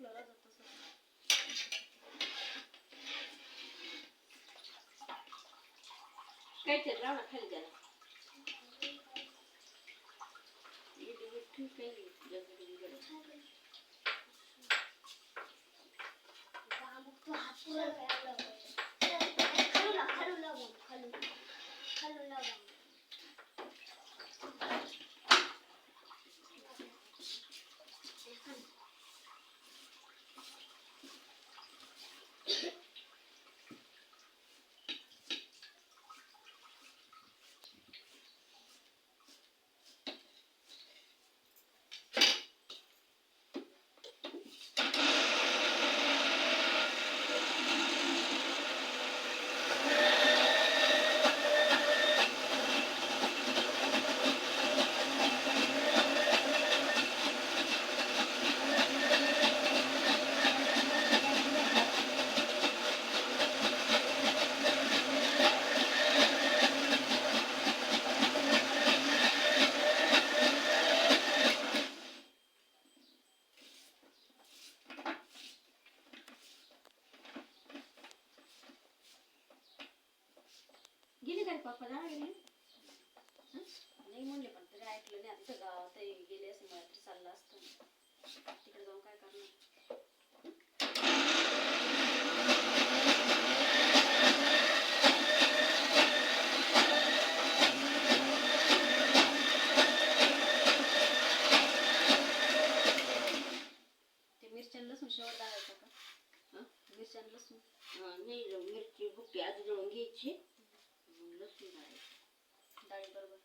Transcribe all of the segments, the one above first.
العقلة لازم تصل كيت الرمى كالجنة يدي مكتوب كالجنة مفتوحة بسرعة गेली पप्पा जाणार नाही म्हणले पण तरी ऐकलं नाही आता. गावात गेले असं मला तरी चाललं डाळी बरोबर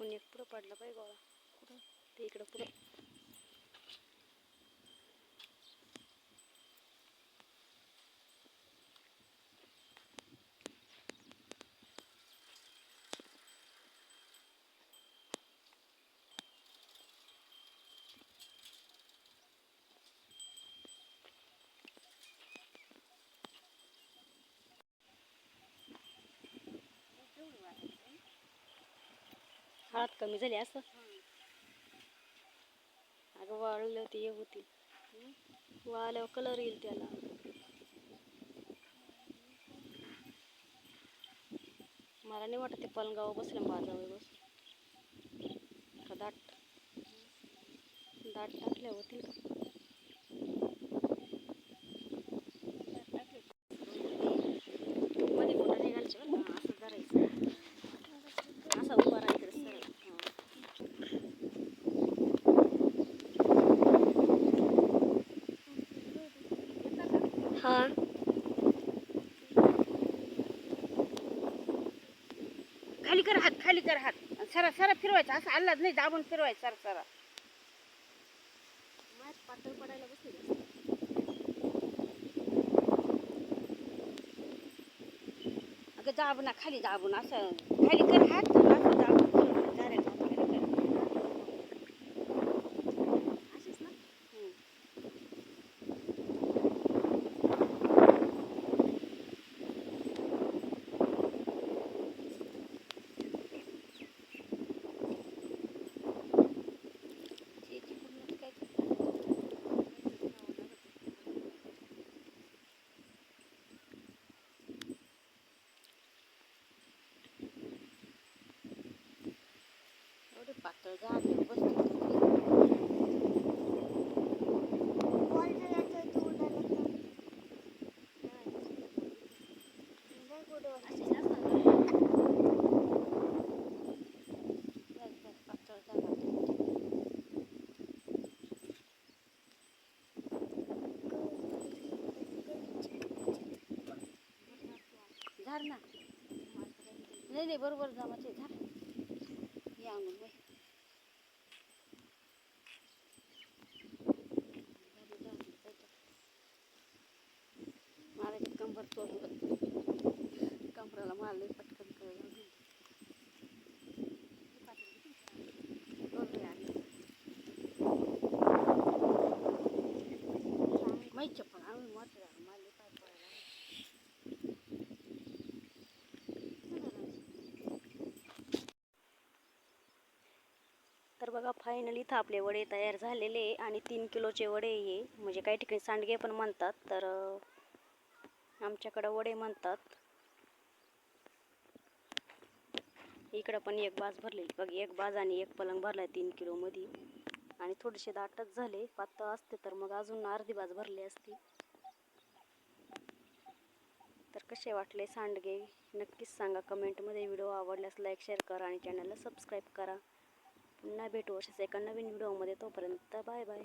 इकडून एक पुढं पडलं पाहिजे गोळा. कुठं ते इकडं पुढं. हळद कमी झाली असं. अगं वाळलं ते हे होती वाळल्यावर कलर येईल त्याला. मला नाही वाटत ते पलंगावर बसलं माझ्यावर बस का दाट? दाट टाकल्या होतील का? हा खाली कर हात खाली कर हात. सरा सरा फिरवायचा. असं आल्लाच नाही दाबून फिरवायचं. सरा सरा. पातळ पडायला बसले अगं दाबून ना खाली दाबून. असं खाली कर हात. एवढे पातळ जागे बसते अशीच असणार बस बस पातळ जागा झार ना नाही नाही बरोबर जमाचे झार घे आणून वय. मारायची कंबर चोरून कंबराला मारले पटकन कळलं माहीत चप्पल तर बघा फायनली इथं आपले वडे तयार झालेले आहे आणि तीन किलोचे वडे हे. म्हणजे काही ठिकाणी सांडगे पण म्हणतात तर आमच्याकडं वडे म्हणतात. इकडं पण एक बाज भरलेली. बघ एक बाज आणि एक पलंग भरलाय तीन किलोमध्ये आणि थोडेसे दाटच झाले. पातळ असते तर मग अजून अर्धी बाज भरली असती. तर कसे वाटले सांडगे? नक्कीच सांगा. कमेंटमध्ये व्हिडिओ आवडल्यास लाईक शेअर करा आणि चॅनलला सबस्क्राईब करा. पुन्हा भेटू अशाच एका नवीन व्हिडिओमध्ये. तोपर्यंत बाय बाय.